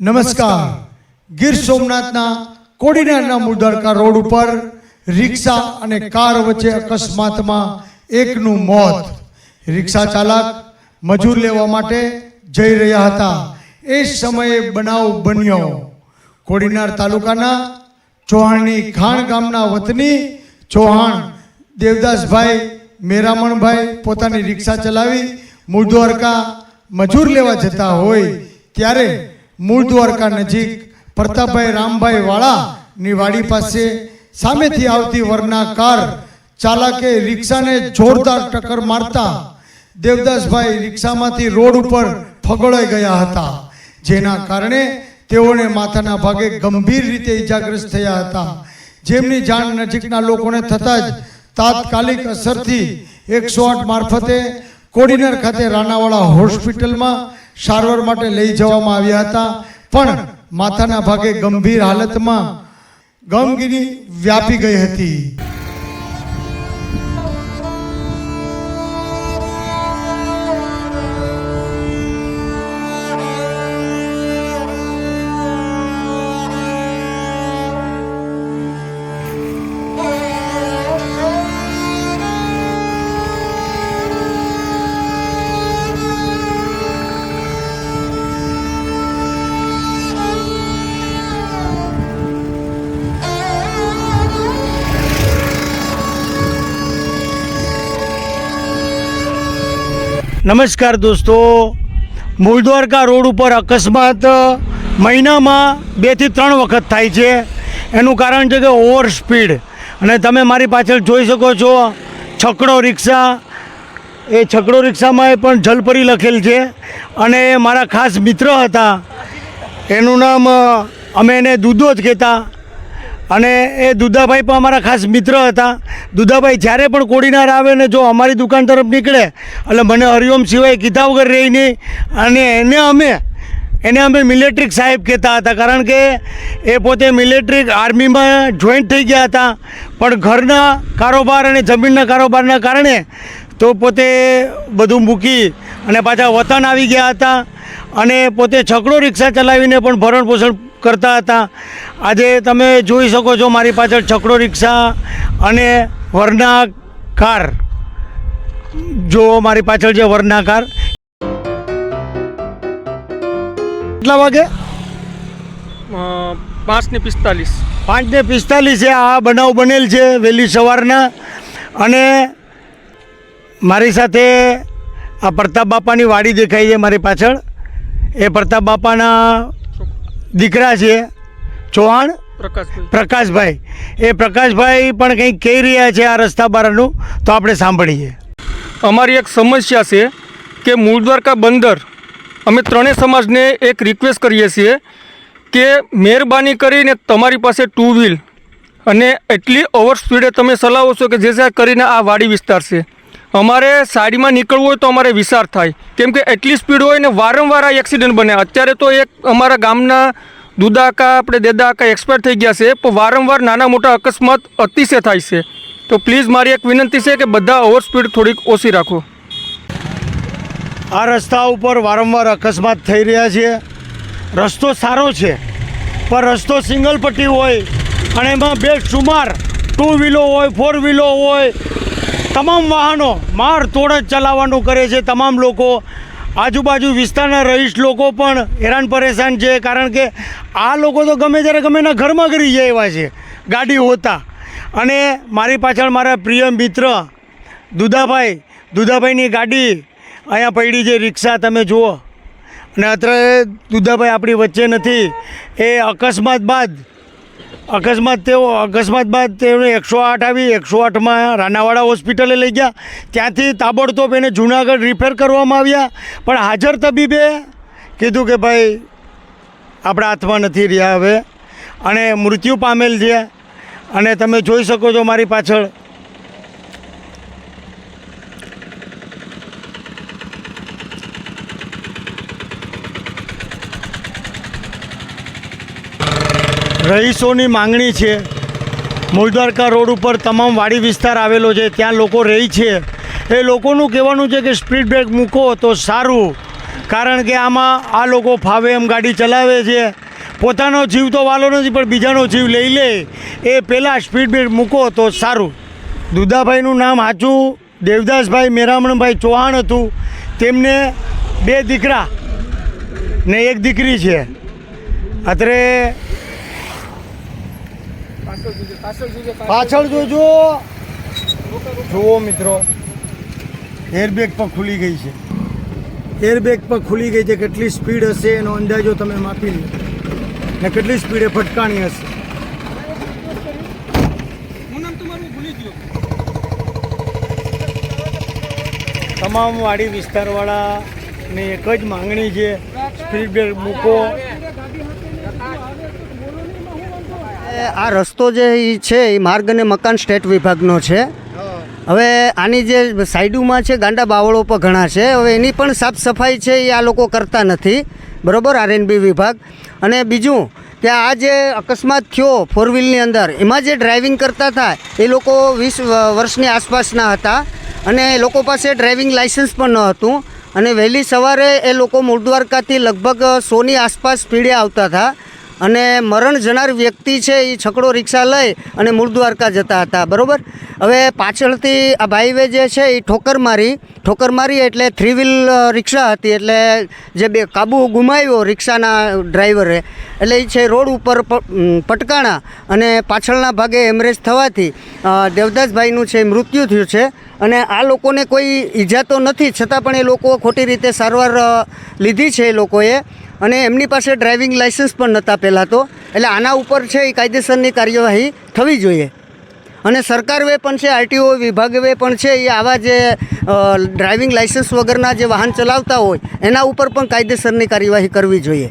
નમસ્કાર. ગીર સોમનાથના કોડીનારના મુદરકા રોડ ઉપર રિક્ષા અને કાર વચ્ચે અકસ્માતમાં એકનું મોત. રિક્ષા ચાલક મજૂર લેવા માટે જઈ રહ્યા હતા. એ સમયે બનાવ બન્યો. કોડીનાર તાલુકાના ચૌહાણની ખાણ ગામના વતની ચૌહાણ દેવદાસભાઈ મેરામણભાઈ પોતાની રિક્ષા ચલાવી મૂળ દ્વારકા મજૂર લેવા જતા હોય ત્યારે મૂળ દ્વારકા નજીક પ્રતાપભાઈ રામભાઈ વાળાની વાડી પાસે સામેથી આવતી વરના કાર ચાલકે રિક્ષાને જોરદાર ટક્કર મારતા દેવદાસભાઈ રિક્ષામાંથી રોડ ઉપર ફગોળાઈ ગયા હતા, જેના કારણે તેઓને માથાના ભાગે ગંભીર રીતે ઇજાગ્રસ્ત થયા હતા. જેમની જાણ નજીકના લોકોને થતાં જ તાત્કાલિક અસરથી એકસો આઠ મારફતે કોડિનર ખાતે રાણાવાડા હોસ્પિટલમાં સારવાર માટે લઈ જવામાં આવ્યા હતા, પણ માથાના ભાગે ગંભીર હાલતમાં ગમગીની વ્યાપી ગઈ હતી. નમસ્કાર દોસ્તો. મૂળ દ્વારકા રોડ ઉપર અકસ્માત મહિનામાં બેથી ત્રણ વખત થાય છે. એનું કારણ છે કે ઓવર સ્પીડ. અને તમે મારી પાછળ જોઈ શકો છો, છકડો રિક્ષા. એ છકડો રિક્ષામાં એ પણ જલપરી લખેલ છે. અને મારા ખાસ મિત્ર હતા. એનું નામ અમે એને દૂધો જ કહેતા. અને એ દુદાભાઈ પણ અમારા ખાસ મિત્ર હતા. દુદાભાઈ જ્યારે પણ કોડીનાર આવે ને જો અમારી દુકાન તરફ નીકળે, એટલે મને હરિઓમ સિવાય કીધા વગર રહી નહીં. અને એને અમે એને અમે મિલિટરી સાહેબ કહેતા હતા, કારણ કે એ પોતે મિલિટરી આર્મીમાં જોઈન્ટ થઈ ગયા હતા. પણ ઘરના કારોબાર અને જમીનના કારોબારના કારણે તો પોતે બધું મૂકી અને પાછા વતન આવી ગયા હતા. અને પોતે છકડો રિક્ષા ચલાવીને પણ ભરણ પોષણ કરતા હતા. આજે તમે જોઈ શકો છો મારી પાછળ છકડો રિક્ષા અને વરના કાર. જો મારી પાછળ છે વરના કાર. કેટલા વાગે? પાંચ ને પિસ્તાલીસ. પાંચ ને પિસ્તાલીસે આ બનાવ બનેલ છે વહેલી સવારના. અને મારી સાથે આ પ્રતાપ બાપાની વાડી દેખાય છે મારી પાછળ. એ પ્રતાપ બાપાના દીકરા છે ચૌહાણ? પ્રકાશભાઈ. પ્રકાશભાઈ. એ પ્રકાશભાઈ પણ કંઈક કહી રહ્યા છે આ રસ્તા બારનું તો આપણે સાંભળીએ. અમારી એક સમસ્યા છે કે મૂળ દ્વારકા બંદર અમે ત્રણેય સમાજને એક રિક્વેસ્ટ કરીએ છીએ કે મહેરબાની કરીને તમારી પાસે ટુ વ્હીલ અને એટલી ઓવર સ્પીડે તમે ચલાવો છો કે જે કરીને આ વાડી વિસ્તાર છે. અમારે સાઈડમાં નીકળવું હોય તો અમારે વિચાર થાય. કેમ કે એટલી સ્પીડ હોય ને વારંવાર આ એક્સિડન્ટ બને. અત્યારે તો એક અમારા ગામના દુદાકા, આપણે દેદાકા એક્સપાયર થઈ ગયા છે, પણ વારંવાર નાના મોટા અકસ્માત અતિશય થાય છે. તો પ્લીઝ મારી એક વિનંતી છે કે બધા ઓવર સ્પીડ થોડીક ઓછી રાખો. આ રસ્તા ઉપર વારંવાર અકસ્માત થઈ રહ્યા છે. રસ્તો સારો છે, પણ રસ્તો સિંગલ પટ્ટી હોય અને એમાં બે સુમાર ટુ વ્હીલો હોય ફોર વ્હીલો હોય તમામ વાહનો માર તોડ જ ચલાવવાનું કરે છે તમામ લોકો. આજુબાજુ વિસ્તારના રહીશ લોકો પણ હેરાન પરેશાન છે, કારણ કે આ લોકો તો ગમે ત્યારે ગમે એના ઘરમાં કરી જાય એવા છે, ગાડી હોતા. અને મારી પાછળ મારા પ્રિય મિત્ર દુદાભાઈ, દુદાભાઈની ગાડી અહીંયા પડી છે, રિક્ષા તમે જુઓ. અને અત્યારે દુદાભાઈ આપણી વચ્ચે નથી. એ અકસ્માત બાદ અકસ્માત તેઓ અકસ્માત બાદ તેઓને એકસો આઠ આવી, એકસો આઠમાં રાનાવાડા હોસ્પિટલે લઈ ગયા. ત્યાંથી તાબડતોબ એને જુનાગઢ રિફેર કરવામાં આવ્યા. પણ હાજર તબીબે કીધું કે ભાઈ, આપણા હાથમાં નથી રહ્યા હવે. અને મૃત્યુ પામેલ છે. અને તમે જોઈ શકો છો મારી પાછળ રહીશોની માંગણી છે. મૂળદ્વારકા રોડ ઉપર તમામ વાડી વિસ્તાર આવેલો છે, ત્યાં લોકો રહી છે. એ લોકોનું કહેવાનું છે કે સ્પીડ બ્રેક મૂકો તો સારું. કારણ કે આમાં આ લોકો ફાવે એમ ગાડી ચલાવે છે. પોતાનો જીવ તો વાલો નથી, પણ બીજાનો જીવ લઈ લે. એ પહેલાં સ્પીડ બ્રેક મૂકો તો સારું. દુદાભાઈનું નામ હાચું દેવદાસભાઈ મેરામણભાઈ ચૌહાણ હતું. તેમને બે દીકરા ને એક દીકરી છે. અત્રે પાછળ જોજો જુઓ મિત્રો એરબેગ પણ ખુલી ગઈ છે. એરબેગ પણ ખુલી ગઈ છે. કેટલી સ્પીડ હશે એનો અંદાજો તમે માપી લો. ને કેટલી સ્પીડે ફટકાણી હશે. તમામ વાડી વિસ્તારવાળાની એક જ માંગણી છે સ્પીડ બ્રેક મૂકો. આ રસ્તો જે છે એ માર્ગ અને મકાન સ્ટેટ વિભાગનો છે. હવે આની જે સાઈડોમાં છે, ગાંડા બાવળો પણ ઘણા છે. હવે એની પણ સાફ સફાઈ છે એ આ લોકો કરતા નથી. બરોબર? આરએનબી વિભાગ. અને બીજું, કે આ જે અકસ્માત થયો ફોર વ્હીલની અંદર, એમાં જે ડ્રાઇવિંગ કરતા હતા, એ લોકો વીસ વર્ષની આસપાસના હતા. અને એ લોકો પાસે ડ્રાઇવિંગ લાઇસન્સ પણ ન હતું. અને વહેલી સવારે એ લોકો મૂળ દ્વારકાથી લગભગ સોની આસપાસ સ્પીડે આવતા હતા. અને મરણ જનાર વ્યક્તિ છે એ છકડો રિક્ષા લઈ અને મૂળ દ્વારકા જતા હતા, બરાબર? હવે પાછળથી આ ભાઈવે જે છે એ ઠોકર મારી ઠોકર મારી એટલે થ્રી વ્હીલ રિક્ષા હતી એટલે જે બે કાબુ ગુમાવ્યો રિક્ષાના ડ્રાઈવરે, એટલે એ છે રોડ ઉપર પટકાણા અને પાછળના ભાગે એમરેજ થવાથી દેવદાસભાઈનું છે મૃત્યુ થયું છે અને આ લોકોને કોઈ ઈજા તો નથી, છતાં પણ એ લોકો ખોટી રીતે સારવાર લીધી છે એ લોકોએ. અને એમની પાસે ડ્રાઇવિંગ લાઇસન્સ પણ નહોતા પહેલાં તો એટલે આના ઉપર છે એ કાયદેસરની કાર્યવાહી થવી જોઈએ. અને સરકારે પણ છે, આરટીઓ વિભાગે પણ છે, એ આવા જે ડ્રાઇવિંગ લાઇસન્સ વગરના જે વાહન ચલાવતા હોય, એના ઉપર પણ કાયદેસરની કાર્યવાહી કરવી જોઈએ.